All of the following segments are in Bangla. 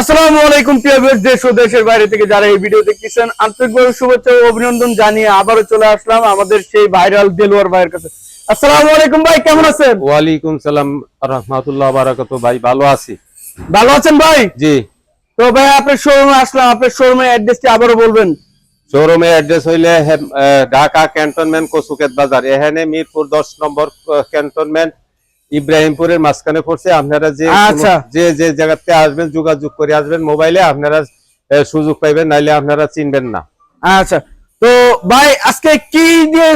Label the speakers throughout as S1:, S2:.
S1: আসসালামু আলাইকুম প্রিয় ভিউয়ার্স দেশ ও দেশের বাইরে থেকে যারা এই ভিডিও দেখতেছেন আন্তরিকভাবে শুভেচ্ছা ও অভিনন্দন জানিয়ে চলে আসলাম আমাদের সেই ভাইরাল দেলোয়ার ভাইয়ের কাছে। আসসালামু আলাইকুম ভাই কেমন আছেন?
S2: ওয়ালাইকুম সালাম রহমাতুল্লাহ বারাকাতু। ভাই ভালো আছি।
S1: ভালো আছেন ভাই?
S2: জি।
S1: তো ভাই আপনার শোরুমে আসলাম আপনার শোরুমের অ্যাড্রেসটি আবারও বলবেন।
S2: শোরুমে অ্যাড্রেস হইলে ঢাকা ক্যান্টনমেন্ট কসুকেত বাজার। এখানে মিরপুর দশ নম্বর ক্যান্টনমেন্ট। ইব্রাহিমপুরের মাঝখানে পড়ছে। আপনারা যে
S1: আচ্ছা।
S2: যে যে জায়গাতে আসবেন যোগাযোগ করে আসবেন মোবাইলে আপনারা সুযোগ পাইবেন নাইলে আপনারা চিনবেন না।
S1: আচ্ছা। তো ভাই আজকে কি দিয়ে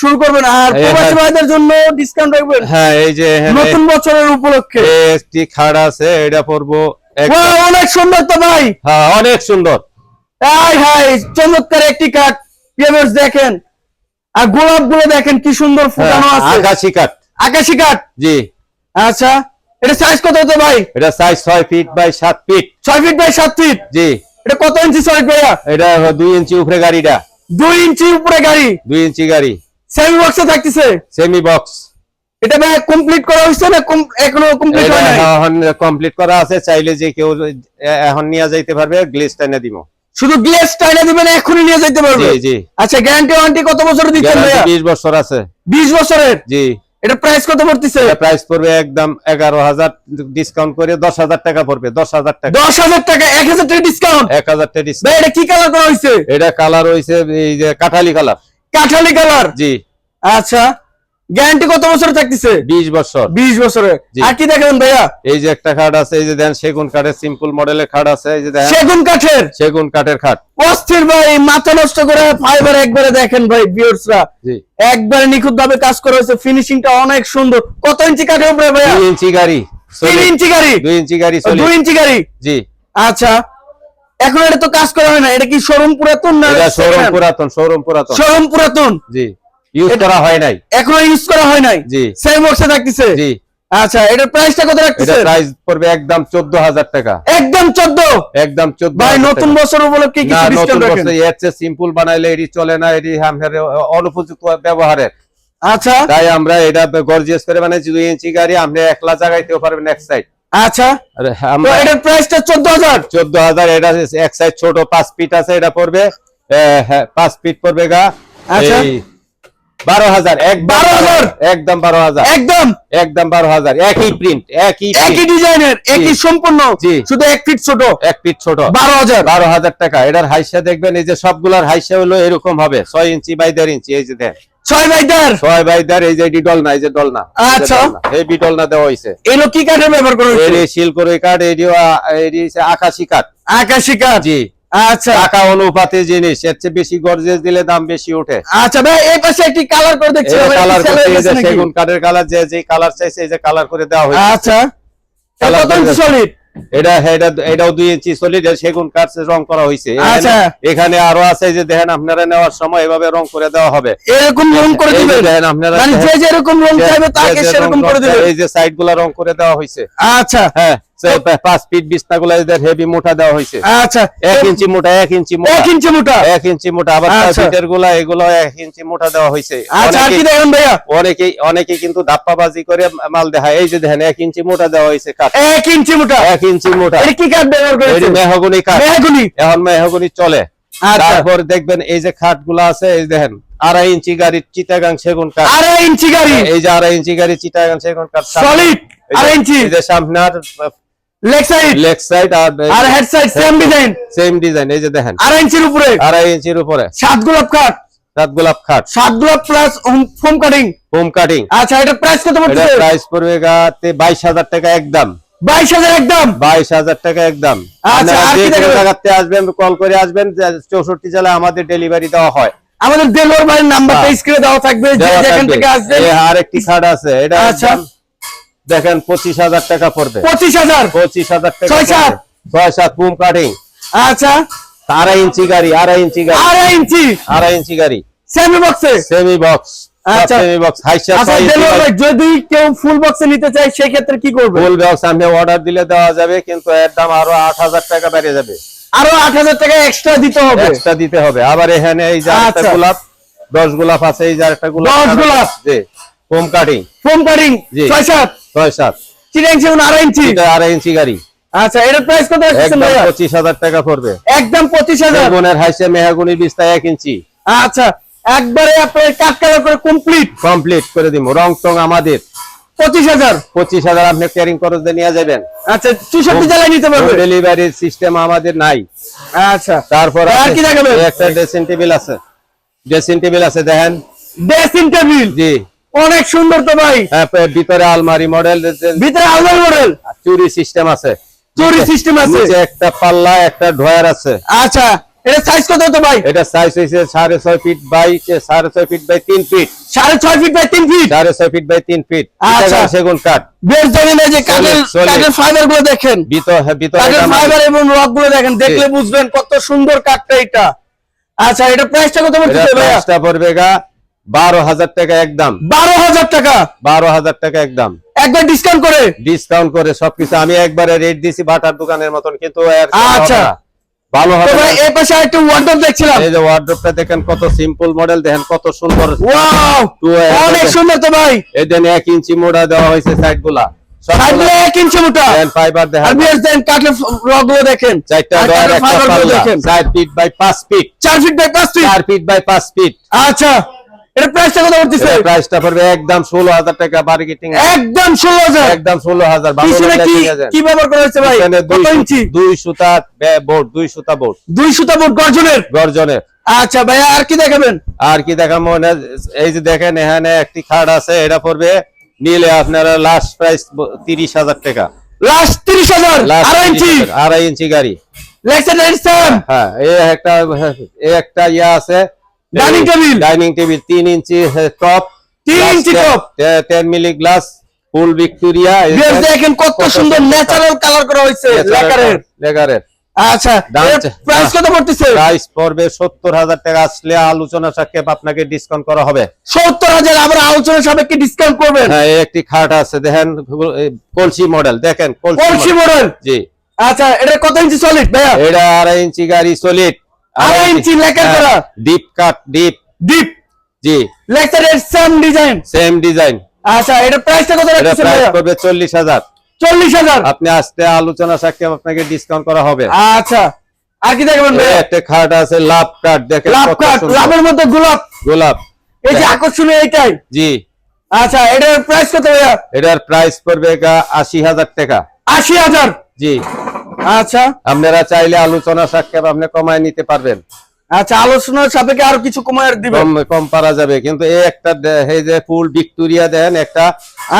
S1: শুরু করবেন? আর প্রবাসী। ভাইদের জন্য ডিসকাউন্ট রাখবেন?
S2: হ্যাঁ এই যে
S1: নতুন বছরের উপলক্ষে।
S2: একটি খাট আছে এটা
S1: ওয়া, অনেক সুন্দর তো ভাই।
S2: হ্যাঁ অনেক সুন্দর।
S1: হাই হাই চমৎকার একটি কাঠ দেখেন। আর গোলাপগুলো দেখেন কি সুন্দর ফুটানো
S2: হ্যাঁ,
S1: আছে।
S2: আকাশি কাঠ
S1: আকাশি কাঠ?
S2: জি।
S1: আচ্ছা এটা সাইজ কত হতো ভাই?
S2: এটা সাইজ ছয় ফিট বাই সাত ফিট
S1: ছয় ফিট বাই সাত ফিট
S2: জি।
S1: এটা কত ইঞ্চি সলিড ভাইয়া?
S2: এটা দুই ইঞ্চি উপরে গাড়িটা।
S1: দুই ইঞ্চি উপরে গাড়ি?
S2: দুই ইঞ্চি গাড়ি।
S1: সেমি বক্সে থাকতেছে?
S2: সেমি বক্স
S1: এটা ভাই কমপ্লিট করা হয়েছে না এখনও কমপ্লিট হয় নাই?
S2: এখন কমপ্লিট করা আছে চাইলে যে কেউ এখন নিয়ে যাইতে পারবে গ্লেস টাইনে দিব।
S1: শুধু গ্লেস টাইনা দিবেন এখনই নিয়ে যেতে পারবে?
S2: জি জি।
S1: আচ্ছা গ্যারান্টি ওয়ারেন্টি কত বছর দিচ্ছেন ভাইয়া?
S2: বিশ বছর আছে।
S1: বিশ বছরের?
S2: জি।
S1: এটা প্রাইস কত পড়তেছে?
S2: প্রাইস পড়বে একদম এগারো হাজার ডিসকাউন্ট করে দশ হাজার টাকা পড়বে দশ হাজার টাকা।
S1: দশ হাজার টাকা এক হাজার টাকা ডিসকাউন্ট
S2: এক হাজার টাকা ডিসকাউন্ট
S1: ভাই এটা কি কালার করা হইছে?
S2: এটা কালার হইছে এই যে কাঠালি কালার
S1: কাঠালি কালার
S2: জি।
S1: আচ্ছা। গ্যারান্টি কত বছর থাকতেছে?
S2: বিশ বছর।
S1: বিশ বছরের
S2: জি।
S1: আর কি দেখেন ভাইয়া?
S2: এই যে একটা খাট আছে এই যে দেন সেগুন কাঠের সিম্পল মডেলের খাট আছে এই যে দেখেন
S1: সেগুন কাঠের?
S2: সেগুন কাঠের খাট।
S1: অস্থির ভাই মাথা নষ্ট করে ফাইবার একবারে দেখেন ভাই ভিউয়ার্সরা
S2: জি।
S1: একবারে নিখুঁত ভাবে কাজ করা হয়েছে ফিনিশিংটা অনেক সুন্দর। কত ইঞ্চি কাঠের উপরে ভাইয়া?
S2: দুই ইঞ্চি গাড়ি
S1: তিন ইঞ্চি গাড়ি?
S2: দুই ইঞ্চি গাড়ি
S1: দুই ইঞ্চি গাড়ি?
S2: জি।
S1: আচ্ছা। এখন এটা তো কাজ করা হয় না এটা কি শোরুম পুরাতন না
S2: এটা শোরুম পুরাতন শোরুম পুরাতন।
S1: শোরুম পুরাতন?
S2: জি। ইউজ করা হয় নাই।
S1: এখনও ইউজ করা হয় নাই?
S2: জি।
S1: সেম বক্সে থাকতেছে?
S2: জি।
S1: আচ্ছা এটার প্রাইসটা কত
S2: এটা প্রাইস পড়বে একদম চোদ্দ হাজার টাকা।
S1: একদম চোদ্দ?
S2: একদম চোদ্দ
S1: ভাই নতুন বছর উপলক্ষে কিছু ডিসকাউন্ট রাখেন?
S2: বছর এর সিম্পল বানাইলে চলে না আমাদের অনুপযুক্ত ব্যবহারের।
S1: আচ্ছা।
S2: তাই আমরা এটা গর্জিয়াস করে বানাইছি দুই ইঞ্চি গাড়ি আপনি একলা জায়গাইতেও পারবেন এক সাইড
S1: আচ্ছা।
S2: আমরা
S1: এটার প্রাইসটা চোদ্দ হাজার
S2: চোদ্দ হাজার এটা এক সাইড ছোট পাঁচ ফিট আছে এটা পড়বে এ, হ্যাঁ, পাঁচ ফিট পড়বে গা।
S1: আচ্ছা।
S2: এই বারো হাজার? একদম
S1: 12,000
S2: একদম বারো হাজার।
S1: একদম?
S2: একদম বারো হাজার একই প্রিন্ট একই
S1: একই ডিজাইনের একই সম্পূর্ণ শুধু এক ফিট ছোট।
S2: এক ফিট ছোট।
S1: বারো হাজার।
S2: বারো হাজার টাকা। এটার হাইসা দেখবেন এই যে সবগুলার হাইসা হলো এরকম হবে। ছয় ইঞ্চি বাই দেড় ইঞ্চি এই যে
S1: ছয় বাই দেড়?
S2: ছয় বাই দেড় এই যে এটি ডলনা এই যে ডলনা।
S1: আচ্ছা।
S2: এই বি ডলনা। দেওয়া হয়েছে
S1: এগুলো কি কাঠের ব্যবহার করা
S2: এটি কাঠ এটি আকাশি কাঠ।
S1: আকাশি কাঠ।
S2: জি।
S1: আচ্ছা।
S2: টাকা অনুপাতে জিনিস এর চেয়ে বেশি গর্জেস দিলে দাম বেশি ওঠে।
S1: আচ্ছা ভাই এই পাশে একটি কালার করে দেখছি
S2: কালার করতে যে? সেগুন কাঠের কালার যে যে কালার চাইছে এই যে কালার করে দেওয়া হয়েছে।
S1: আচ্ছা। এটা কত সলিড
S2: এটা এটা এটাও দুই ইঞ্চি সলিড সেগুন কাঠ রং করা হয়েছে। এখানে-
S1: আচ্ছা।
S2: এখানে আরও আছে যে দেখেন আপনারা নেওয়ার সময় এভাবে রং করে দেওয়া হবে।
S1: এরকম রং করে দিবেন?
S2: দেখেন আপনারা
S1: মানে যে যেরকম রং চাইবে তাকে সেরকম করে দিবেন?
S2: এই যে সাইডগুলা রং করে দেওয়া হয়েছে।
S1: আচ্ছা।
S2: হ্যাঁ। পাঁচ ফিট বিছনা গুলা হেভি মোটা দেওয়া হয়েছে
S1: আচ্ছা।
S2: এক ইঞ্চি মোটা এক ইঞ্চি মোটা
S1: এক ইঞ্চি মোটা
S2: এক ইঞ্চি মোটা আবার ছয়
S1: আচ্ছা।
S2: ফিটেরগুলা এগুলো এক ইঞ্চি মোটা দেওয়া হয়েছে
S1: আর কি
S2: অনেকেই-
S1: দেখেন ভাইয়া?
S2: অনেকেই অনেকেই কিন্তু ধাপ্পাবাজি করে মাল দেখায়। এই যে দেখেন এক ইঞ্চি মোটা দেওয়া হয়েছে কাঠ।
S1: এক ইঞ্চি মোটা
S2: এক ইঞ্চি মোটা
S1: কি কাঠ ব্যবহার করেছে
S2: মেহগনি কাঠ।
S1: মেহগুনি?
S2: এখন মেহগনি চলে।
S1: আচ্ছা।
S2: তারপর দেখবেন এই যে খাটগুলা আছে এই দেখেন আড়াই ইঞ্চি গাড়ির চিটাগাং সেগুন কাঠ।
S1: আড়াই ইঞ্চি গাড়ি?
S2: এই যে আড়াই ইঞ্চি গাড়ি চিটাগাং সেগুন কাঠ।
S1: সলিড আড়াই ইঞ্চি।
S2: এই যে সামনে
S1: লেগ সাইড
S2: লেগ সাইড আর
S1: আর head side same design
S2: same design এই যে দেখেন।
S1: আড়াই ইঞ্চির উপরে?
S2: আড়াই ইঞ্চির উপরে।
S1: সাত গোলাপ কাঠ
S2: সাত গোলাপ খাট।
S1: সাত গোলাপ plus foam cutting
S2: home cutting
S1: আচ্ছা এটা প্রাইস কত
S2: এটা প্রাইস পড়বে গাতে বাইশ হাজার টাকা একদম। টাকা একদম।
S1: আচ্ছা, আর কি
S2: আসবেন কল করে আসবেন জেলায় আমাদের ডেলিভারি দেওয়া হয়।
S1: আমাদের ভাইয়ের নাম্বারটা
S2: হ্যাঁ।
S1: স্ক্রিনে দেওয়া থাকবে যে যেখান থেকে আসবেন।
S2: আর একটি খাট আছে এটা
S1: আচ্ছা।
S2: দেখেন পঁচিশ হাজার টাকা পড়বে
S1: পঁচিশ হাজার?
S2: পঁচিশ হাজার টাকা
S1: ছয় সাত।
S2: ছয় সাত বুম কাটিং
S1: আচ্ছা।
S2: আড়াই ইঞ্চি গাড়ি আড়াই ইঞ্চি গাড়ি।
S1: আড়াই ইঞ্চি?
S2: আড়াই ইঞ্চি গাড়ি।
S1: সেমি বক্সে
S2: সেমি বক্স
S1: যদি কেউ ফুল বক্সে নিতে চায় সেই ক্ষেত্রে কি করবে?
S2: ফুল বক্স আপনি অর্ডার দিলে দেওয়া যাবে কিন্তু এর দাম আরও আট হাজার টাকা বেড়ে যাবে।
S1: আরও আট হাজার টাকা এক্সট্রা দিতে হবে।
S2: এক্সট্রা দিতে হবে। আবার এখানে এই যে
S1: আচ্ছা।
S2: গোলাপ দশ গোলাপ আছে এই যে একটা গোলাপ।
S1: দশ গোলাপ।
S2: হোম কাটিং
S1: ফোম কাটিং
S2: জি।
S1: ছয় সাত?
S2: ছয় সাত।
S1: চিটাং সেগুন আড়াই ইঞ্চি?
S2: আড়াই ইঞ্চি গাড়ি।
S1: আচ্ছা এটার প্রাইস কত রাখছেন ভাইয়া?
S2: পঁচিশ হাজার টাকা পড়বে।
S1: একদম পঁচিশ হাজার?
S2: সেগুনের হাইসে মেহাগুনি বিস্তায় এক ইঞ্চি।
S1: আচ্ছা একবারে আপনার কাট কালার করে কমপ্লিট
S2: কমপ্লিট করে দিব রং টং আমাদের।
S1: পঁচিশ হাজার?
S2: পঁচিশ হাজার আপনি ক্যারিং খরচ দিয়ে নিয়ে যাবেন।
S1: আচ্ছা চৌষট্টি জেলায় নিতে পারবে?
S2: ডেলিভারির সিস্টেম আমাদের নাই।
S1: আচ্ছা।
S2: তারপর
S1: আর কি দেখাবেন?
S2: একটা ড্রেসিং টেবিল আছে। ড্রেসিং টেবিল আছে দেখেন।
S1: ড্রেসিং টেবিল
S2: জি।
S1: অনেক সুন্দর তো ভাই।
S2: হ্যাঁ, ভিতরে আলমারি মডেল
S1: ভিতরে আলমারি মডেল
S2: চুরি সিস্টেম আছে।
S1: চুরি সিস্টেম আছে?
S2: একটা পাল্লা একটা ড্রয়ার আছে।
S1: আচ্ছা এটা সাইজ কত হতো ভাই?
S2: এটা সাইজ হয়েছে সাড়ে ছয় feet by feet by feet
S1: by feet
S2: by
S1: আচ্ছা।
S2: সেগুন কাঠ।
S1: বেশ এই যে কাঠের। কাঠের ফাইবারগুলো দেখেন।
S2: ভিতর হ্যাঁ, ভিতরে
S1: কাঠের ফাইবার এবং রকগুলো দেখেন দেখলে বুঝবেন কত সুন্দর কাঠটা এটা। আচ্ছা এটা প্রাইসটা কত
S2: এটা
S1: পড়তেছে ভাইয়া?
S2: প্রাইসটা পড়বে গা বারো হাজার টাকা একদম
S1: বারো হাজার টাকা?
S2: বারো হাজার টাকা একদম
S1: একবার ডিসকাউন্ট করে?
S2: ডিসকাউন্ট করে সবকিছু। আমি একবারে রেট দিছি বাটার দোকানের মতন কিন্তু
S1: আচ্ছা।
S2: ভালো হবে
S1: এই পাশে একটা ওয়ার্ডরোব দেখছিলাম।
S2: এই যে ওয়ার্ড্রপটা দেখেন কত সিম্পল মডেল দেখেন কত সুন্দর।
S1: ওয়াও অনেক সুন্দর তো ভাই।
S2: এই দেন এক ইঞ্চি মোড়া দেওয়া হয়েছে সাইডগুলা
S1: সাইডে ইঞ্চি মোটা।
S2: ফাইবার দেখেন।
S1: আর বিয়ার দেন কাঠের দেখেন।
S2: চারটা ডয়ার একটা পাল্লা।
S1: দেখেন।
S2: চার feet by feet
S1: feet by feet আচ্ছা। এটা প্রাইসটা কত পড়তেছে
S2: প্রাইসটা পড়বে একদম ষোলো হাজার টাকা মার্কেটিং
S1: একদম ষোলো হাজার
S2: একদম ষোলো হাজার ভালো
S1: পিছনে কি কি ব্যবহার করা হয়েছে ভাই? কত ইঞ্চি?
S2: দুই সুতা বোর্ড দুই সুতা বোর্ড
S1: দুই সুতা বোর্ড গর্জনের?
S2: গর্জনের।
S1: আচ্ছা ভাইয়া আর কি দেখাবেন?
S2: আর কি দেখা মনে এই যে দেখেন এখানে একটি খাট আছে এটা পড়বে নিলে আপনারা লাস্ট প্রাইস তিরিশ হাজার টাকা।
S1: লাস্ট তিরিশ হাজার
S2: Last
S1: আড়াই ইঞ্চি?
S2: আড়াই ইঞ্চি গাড়ি।
S1: এডিসন
S2: হ্যাঁ এই একটা এই একটা ইয়া আছে
S1: Dining table।
S2: ডাইনিং টেবিল তিন ইঞ্চি টপ
S1: তিন inch top।
S2: Ten milli glass full Victoria
S1: দেখেন কত সুন্দর ন্যাচারাল কালার করা হয়েছে লেকারের।
S2: লেকারের।
S1: আচ্ছা প্রাইস কত পড়তেছে?
S2: প্রাইস পড়বে সত্তর হাজার টাকা আসলে আলোচনা সাক্ষেপ আপনাকে ডিসকাউন্ট করা হবে।
S1: সত্তর হাজার আবার আলোচনা সাপেক্ষে ডিসকাউন্ট করবেন?
S2: হ্যাঁ এই একটি খাট আছে দেখেন কলসি মডেল দেখেন
S1: কলসি মডেল
S2: জি।
S1: আচ্ছা এটা কত ইঞ্চি সলিড ভাইয়া?
S2: এটা আড়াই ইঞ্চি গাড়ি সলিড
S1: আড়াই ইঞ্চি লেকার করা।
S2: ডিপ কাট ডিপ
S1: ডিপ
S2: জি।
S1: লেক্সার এডিসন ডিজাইন
S2: সেম ডিজাইন
S1: আচ্ছা এটা প্রাইসটা কত
S2: প্রাইস
S1: ভাইয়া?
S2: করবে চল্লিশ হাজার।
S1: চল্লিশ হাজার।
S2: আপনি আসতে আলোচনা সাক্ষেপ আপনাকে ডিসকাউন্ট করা হবে।
S1: আচ্ছা আর কি দেখবেন ভাইয়া?
S2: একটা খাট আছে লাভ কাট দেখেন
S1: লাভ কাট লাভের মধ্যে গোলাপ।
S2: গোলাপ।
S1: এই যে আকর্ষণীয় এইটাই।
S2: জি।
S1: আচ্ছা এটার প্রাইস কত ভাইয়া?
S2: এটার প্রাইস পড়বে গা আশি হাজার টাকা।
S1: আশি হাজার।
S2: জি।
S1: আচ্ছা।
S2: আপনারা চাইলে আলোচনা সাক্ষেপ আপনি কমায় নিতে পারবেন।
S1: আচ্ছা আলোচনার সাপেক্ষে আরও কিছু কমায় দিবেন।
S2: কম পারা যাবে। কিন্তু এই একটা এই যে ফুল ভিক্টোরিয়া দেন একটা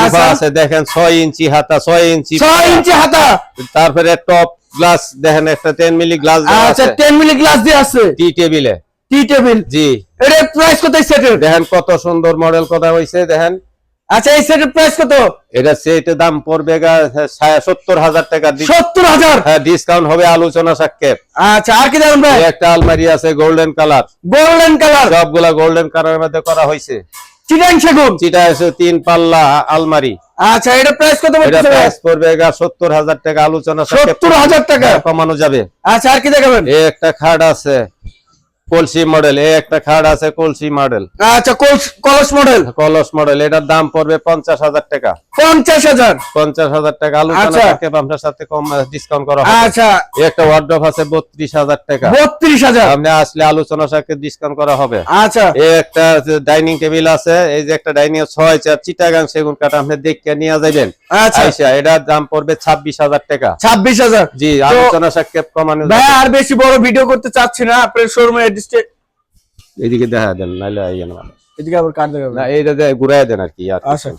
S1: আচ্ছা।
S2: আছে দেখেন ছয় ইঞ্চি হাতা ছয় ইঞ্চি
S1: ছয় ইঞ্চি হাতা।
S2: তারপরে টপ গ্লাস দেখেন একটা টেন মিলি গ্লাস
S1: আচ্ছা টেন মিলি গ্লাস দিয়ে আছে।
S2: টি টেবিলে
S1: টি টেবিল
S2: জি।
S1: এটার প্রাইস কত সেটের
S2: দেখেন কত সুন্দর মডেল কথা হইছে দেখেন।
S1: আচ্ছা এই সেটের প্রাইস কত?
S2: এটা সেট দাম পড়বে গা সত্তর হাজার টাকা
S1: সত্তর হাজার?
S2: হ্যাঁ ডিসকাউন্ট হবে আলোচনা সাক্ষেপ
S1: আচ্ছা আর কি দেখবেন ভাই?
S2: একটা আলমারি আছে গোল্ডেন কালার
S1: গোল্ডেন কালার
S2: সবগুলা গোল্ডেন কালারের মধ্যে করা হয়েছে
S1: চিটাং সেগুন।
S2: চিটা আছে তিন পাল্লা আলমারি।
S1: আচ্ছা এটা প্রাইস কত
S2: এটা প্রাইস পড়বে গা সত্তর হাজার টাকা আলোচনা সাপেক্ষে
S1: সত্তর হাজার টাকা।
S2: হ্যাঁ, কমানো যাবে।
S1: আচ্ছা আর কি দেখাবেন?
S2: এই একটা খাট আছে। কলসি মডেল এই একটা খাট আছে কলসি মডেল
S1: আচ্ছা কলস- কলস মডেল
S2: কলস মডেল এটার দাম পড়বে পঞ্চাশ হাজার টাকা।
S1: পঞ্চাশ হাজার?
S2: পঞ্চাশ হাজার টাকা আলোচনা
S1: আচ্ছা।
S2: আপনার সাথে কম ডিসকাউন্ট করা হবে।
S1: আচ্ছা।
S2: এই একটা ওয়ার্ড্রপ আছে বত্রিশ হাজার টাকা।
S1: বত্রিশ হাজার?
S2: আপনি আসলে আলোচনা সাপেক্ষে ডিসকাউন্ট করা হবে।
S1: আচ্ছা।
S2: এই একটা ডাইনিং টেবিল আছে এই যে একটা ডাইনিং ছয় চার চিটাগাং সেগুন কাঠ আপনি দেখে নিয়ে যাবেন।
S1: আচ্ছা।
S2: এটার দাম পড়বে ছাব্বিশ হাজার টাকা।
S1: ছাব্বিশ হাজার?
S2: জি আলোচনা সাক্ষেপ কমানো
S1: আর বেশি বড় ভিডিও করতে চাচ্ছি না আপনার শোরুমে
S2: এদিকে দেখা দেন নাহলে আইয়েন না
S1: এদিকে আবার কাট দেখাবেন
S2: না এইটা ঘুরাই দেন আর কি আর
S1: আচ্ছা।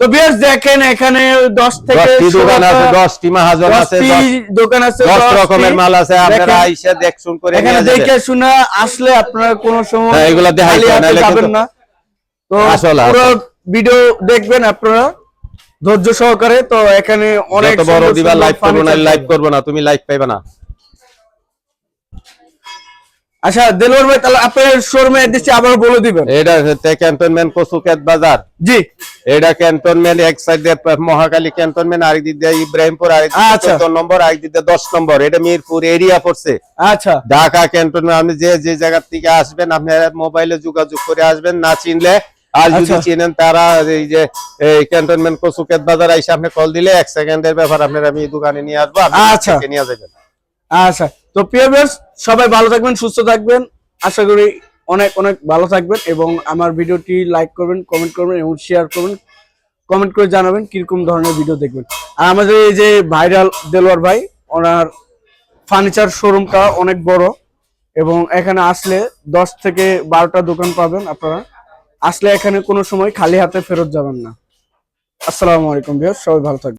S1: তো বিয়ার্স দেখেন এখানে দশ থেকে
S2: দশটি দোকান আছে
S1: ষোলোটা-
S2: দশটি মাহাজন আছে
S1: দশটি
S2: দশ-
S1: দোকান আছে
S2: দশ
S1: দশটি-
S2: রকমের মাল আছে আপনারা আইসা দেখশুন করে
S1: এখানে দেখে শুনে আসলে আপনারা কোনো সময়
S2: হ্যাঁ, এগুলা
S1: যাবেন না। তো পুরো ভিডিও দেখবেন আপনারা ধৈর্য সহকারে। তো এখানে অনেক
S2: বড় দিবা লাইভ করব না লাইভ। করব না তুমি লাইভ পাইবে না।
S1: আচ্ছা দেলোয়ার ভাই তাহলে আপনার শোরুমে এসে আবার বলে দিবেন।
S2: এটা ক্যান্টনমেন্ট কসুকেত বাজার।
S1: জি।
S2: এটা ক্যান্টনমেন্ট এক সাইড মহাকালী ক্যান্টনমেন্ট আরেক দিক ইব্রাহিমপুর আরেক দিক
S1: আচ্ছা।
S2: নম্বর আরেক দিক দিয়ে দশ নম্বর। এটা মিরপুর এরিয়া পড়ছে।
S1: আচ্ছা।
S2: ঢাকা ক্যান্টনমেন্ট আপনি যে যে জায়গার থেকে আসবেন আপনার মোবাইলে যোগাযোগ করে আসবেন না চিনলে আর যদি
S1: আচ্ছা।
S2: চিনেন তারা এই যে ক্যান্টনমেন্ট কসুকেত বাজার আইসা আপনি কল দিলে এক সেকেন্ডের ব্যাপার আপনার আমি দোকানে নিয়ে আসব আপনি
S1: আচ্ছা।
S2: নিয়ে যাবেন।
S1: আচ্ছা। তো প্রিয় সবাই ভালো থাকবেন, সুস্থ থাকবেন। আশা করি অনেক অনেক ভালো থাকবেন এবং আমার ভিডিওটি লাইক করবেন কমেন্ট করবেন এবং শেয়ার করবেন। কমেন্ট করে জানাবেন কীরকম ধরনের ভিডিও দেখবেন। আর আমাদের এই যে ভাইরাল দেলোয়ার ভাই, ওনার ফার্নিচার শোরুমটা অনেক বড় এবং এখানে আসলে দশ থেকে বারোটা দোকান পাবেন আপনারা। আসলে এখানে কোনো সময় খালি হাতে ফেরত যাবেন না। আসসালামু আলাইকুম ভিউয়ার্স সবাই ভালো থাকবেন।